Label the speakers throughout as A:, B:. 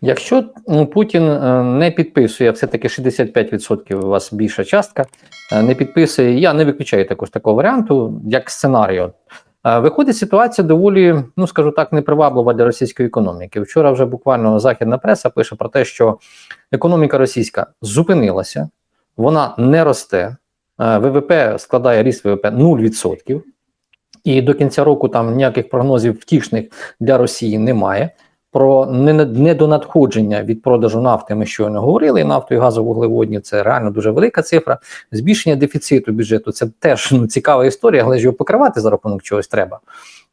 A: Якщо ну, Путін е, не підписує, все-таки 65% у вас більша частка, е, не підписує, я не виключаю також такого варіанту, як сценарію. Е, Виходить ситуація доволі, ну скажу так, неприваблива для російської економіки. Вчора вже буквально західна преса пише про те, що економіка російська зупинилася, вона не росте. ВВП складає ріст ВВП 0%. І до кінця року там ніяких прогнозів втішних для Росії немає. Про недонадходження від продажу нафти ми щойно говорили. Нафту і газовуглеводні це реально дуже велика цифра. Збільшення дефіциту бюджету це теж ну, цікава історія, але ж його покривати за рахунок чогось треба.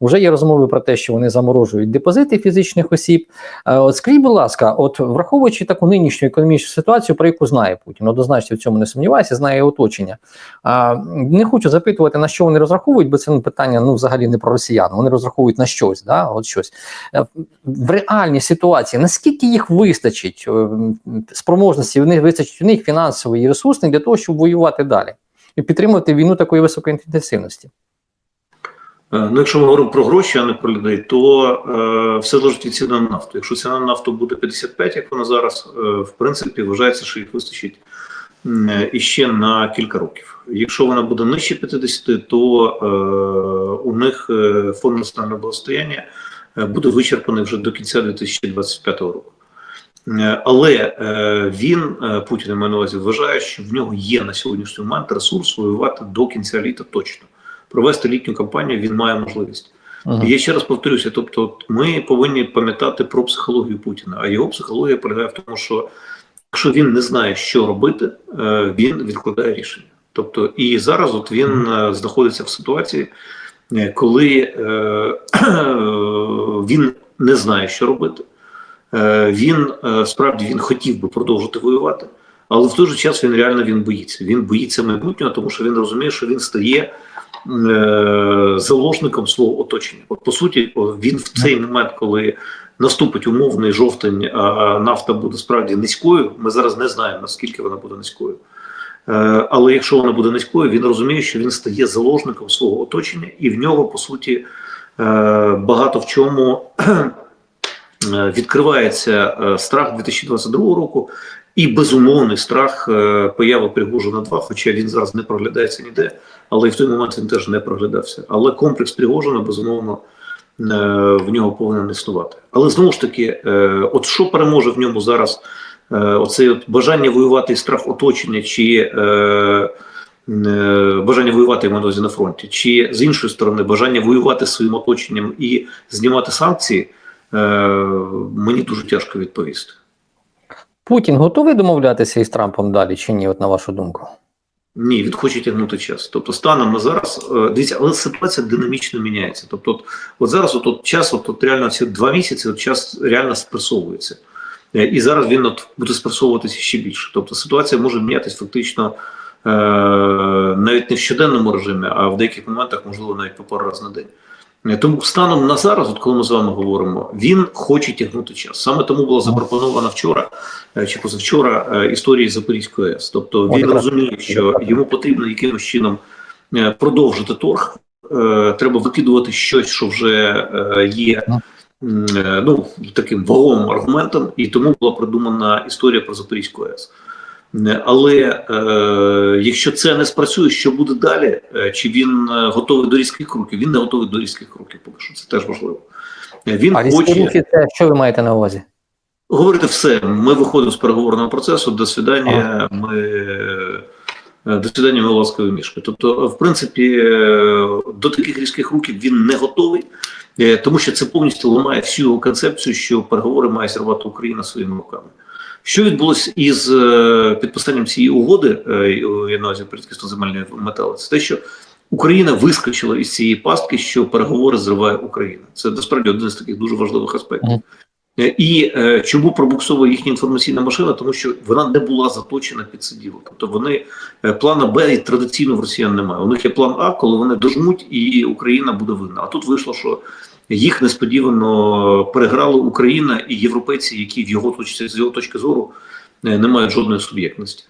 A: Уже є розмови про те, що вони заморожують депозити фізичних осіб. Е, От скажіть, будь ласка, от враховуючи таку нинішню економічну ситуацію, про яку знає Путін, однозначно в цьому не сумніваюся, знає оточення. А, не хочу запитувати, на що вони розраховують, бо це питання ну, взагалі не про росіян. Вони розраховують на щось, да? от щось. В реальній ситуації, наскільки їх вистачить е, спроможності, вони вистачить у них фінансової і ресурсної для того, щоб воювати далі і підтримувати війну такої високої інтенсивності.
B: Е, Ну, якщо ми говоримо про гроші, а не про людей, то е, все залежить від ціни на нафту. Якщо ціна на нафту буде 55, як вона зараз, е, в принципі, вважається, що їх вистачить е, іще на кілька років. Якщо вона буде нижче 50, то е, у них е, фонд національного благостояння е, буде вичерпаний вже до кінця 2025 року. Е, Але е, він, е, Путін, я маю на увазі, вважає, що в нього є на сьогоднішній момент ресурс воювати до кінця літа точно. Провести літню кампанію він має можливість. І Я ще раз повторюся: тобто, ми повинні пам'ятати про психологію Путіна. А його психологія полягає в тому, що якщо він не знає, що робити, е, він відкладає рішення. Тобто, і зараз от він е, знаходиться в ситуації, е, коли е, він не знає, що робити. Е, Він е, справді він хотів би продовжити воювати, але в той же час він реально він боїться. Він боїться майбутнього, тому що він розуміє, що він стає е, заложником свого оточення. От по суті, він в цей момент, коли наступить умовний жовтень, а нафта буде справді низькою. Ми зараз не знаємо наскільки вона буде низькою. Але якщо вона буде низькою, він розуміє, що він стає заложником свого оточення, і в нього по суті багато в чому е, відкривається е, страх 2022 року і безумовний страх е, появи Пригожина 2, хоча він зараз не проглядається ніде, але і в той момент він теж не проглядався. Але комплекс Пригожина, безумовно, е, в нього повинен існувати. Але знову ж таки, е, от що переможе в ньому зараз? Е, Оце бажання воювати і страх оточення, чи е, е, бажання воювати на увазі на фронті, чи з іншої сторони бажання воювати з своїм оточенням і знімати санкції, е, мені дуже тяжко відповісти.
A: Путін готовий домовлятися із Трампом далі чи ні, от на вашу думку?
B: Ні, він хоче тягнути час. Тобто, станом на зараз, е, дивіться, але ситуація динамічно міняється. Тобто, от, от зараз, от, от час, от, от реально ці два місяці, от час реально спресовується. Е, І зараз він от буде спресовуватися ще більше. Тобто ситуація може мінятися фактично е, навіть не в щоденному режимі, а в деяких моментах, можливо, навіть по пару разів на день. Е, Тому станом на зараз, от коли ми з вами говоримо, він хоче тягнути час. Саме тому була запропонована вчора е, чи позавчора е, історії Запорізької АЕС. Тобто він розуміє, що йому потрібно якимось чином е, продовжити торг. Е, Треба викидувати щось, що вже е, є е, ну, таким вагомим аргументом, і тому була придумана історія про Запорізьку АЕС. Е, Але е, якщо це не спрацює, що буде далі? Е, Чи він е, готовий до різких кроків? Він не готовий до різких кроків, поки що це теж важливо. Він
A: А
B: хоче
A: рухи це що ви маєте на увазі?
B: говорити все. Ми виходимо з переговорного процесу. До свидання. Ми е, до свидання, ми ласкові мішки. Тобто, в принципі, до таких різких рухів він не готовий, тому що це повністю ламає всю його концепцію, що переговори має зірвати Україна своїми руками. Що відбулося із е, підписанням цієї угоди, е, я на увазі Політської земельної метали, це те, що Україна вискочила із цієї пастки, що переговори зриває Україна. Це насправді один з таких дуже важливих аспектів. Е, І е, чому пробуксовує їхня інформаційна машина? Тому що вона не була заточена під це діло. Тобто вони е, плана Б і традиційно в росіян немає. У них є план А, коли вони дожмуть, і Україна буде винна. А тут вийшло, що їх несподівано переграла Україна і європейці, які в його точці з його точки зору е, не мають жодної суб'єктності.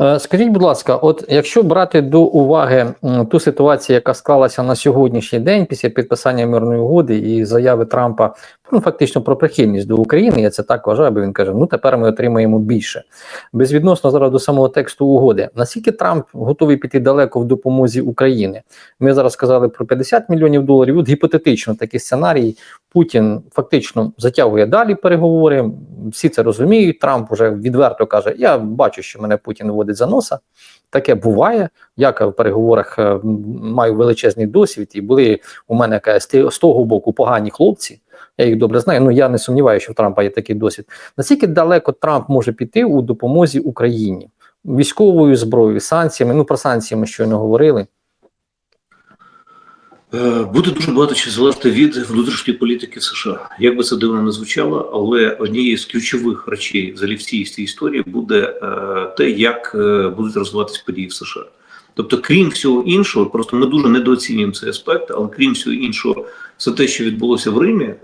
A: Е, Скажіть, будь ласка, от якщо брати до уваги ту ситуацію, яка склалася на сьогоднішній день після підписання мирної угоди і заяви Трампа ну фактично про прихильність до України. Я це так вважаю, бо він каже: ну тепер ми отримаємо більше. Безвідносно зараз до самого тексту угоди. Наскільки Трамп готовий піти далеко в допомозі Україні? Ми зараз сказали про 50 мільйонів доларів. От гіпотетично такий сценарій. Путін фактично затягує далі переговори. Всі це розуміють. Трамп вже відверто каже: Я бачу, що мене Путін водить за носа. Таке буває. Я в переговорах е, маю величезний досвід, і були у мене з того боку погані хлопці. Я їх добре знаю. Ну я не сумніваюся, що в Трампа є такий досвід. Наскільки далеко Трамп може піти у допомозі Україні військовою зброєю, санкціями? Ну про санкції ми щойно говорили.
B: Е, Буде дуже багато чи залежати від внутрішньої політики США. Як би це дивно не звучало, але однією з ключових речей взагалі в цій історії буде е, те, як е, будуть розвиватися події в США. Тобто, крім всього іншого, просто ми дуже недооцінюємо цей аспект, але крім всього іншого, все те, що відбулося в Римі, е,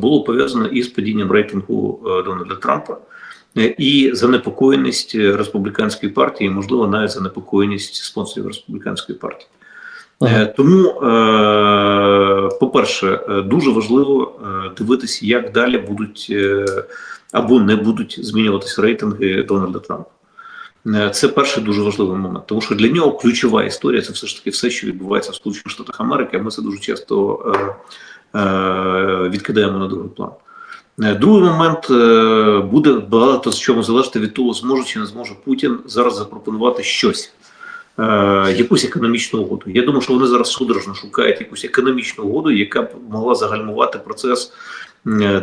B: було пов'язано із падінням рейтингу е, Дональда Трампа. е, І занепокоєність республіканської партії, можливо, навіть занепокоєність спонсорів республіканської партії. Е, Тому, по-перше, дуже важливо дивитися, як далі будуть або не будуть змінюватися рейтинги Дональда Трампа. Е, Це перший дуже важливий момент, тому що для нього ключова історія це все ж таки все, що відбувається в Сполучених Штатах Америки. Ми це дуже часто е, е, відкидаємо на другий план. Е, Другий момент е, буде багато з чому залежати від того, зможе чи не зможе Путін зараз запропонувати щось якусь економічну угоду. Я думаю, що вони зараз судорожно шукають якусь економічну угоду, яка б могла загальмувати процес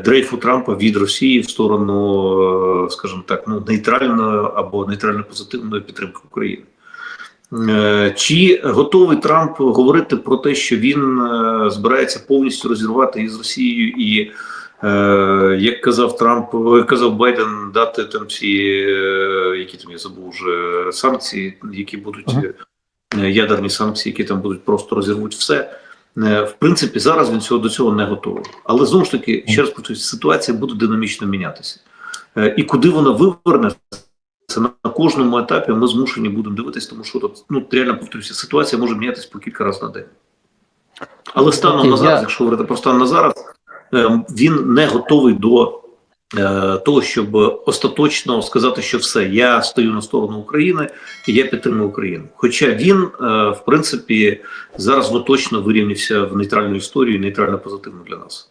B: дрейфу Трампа від Росії в сторону, е, скажімо так, ну нейтральної або нейтрально-позитивної підтримки України. Е, Чи готовий Трамп говорити про те, що він е, збирається повністю розірвати із Росією і, е, як казав Трамп, е, казав Байден, дати там ці, е, які там я забув вже санкції, які будуть
A: Ага.
B: е, ядерні санкції, які там будуть просто розірвуть все. Е, В принципі, зараз він цього до цього не готовий. Але знову ж таки, ще раз повторюю, ситуація буде динамічно мінятися. Е, І куди вона виверне, це на кожному етапі ми змушені будемо дивитися, тому що тут ну реально повторюся, ситуація може мінятися по кілька разів на день. Але станом на зараз, якщо говорити про стан на зараз, е, він не готовий до того, щоб остаточно сказати, що все, я стою на сторону України і я підтримую Україну. Хоча він, е, в принципі, зараз точно вирівнявся в нейтральну історію, нейтрально позитивно для нас.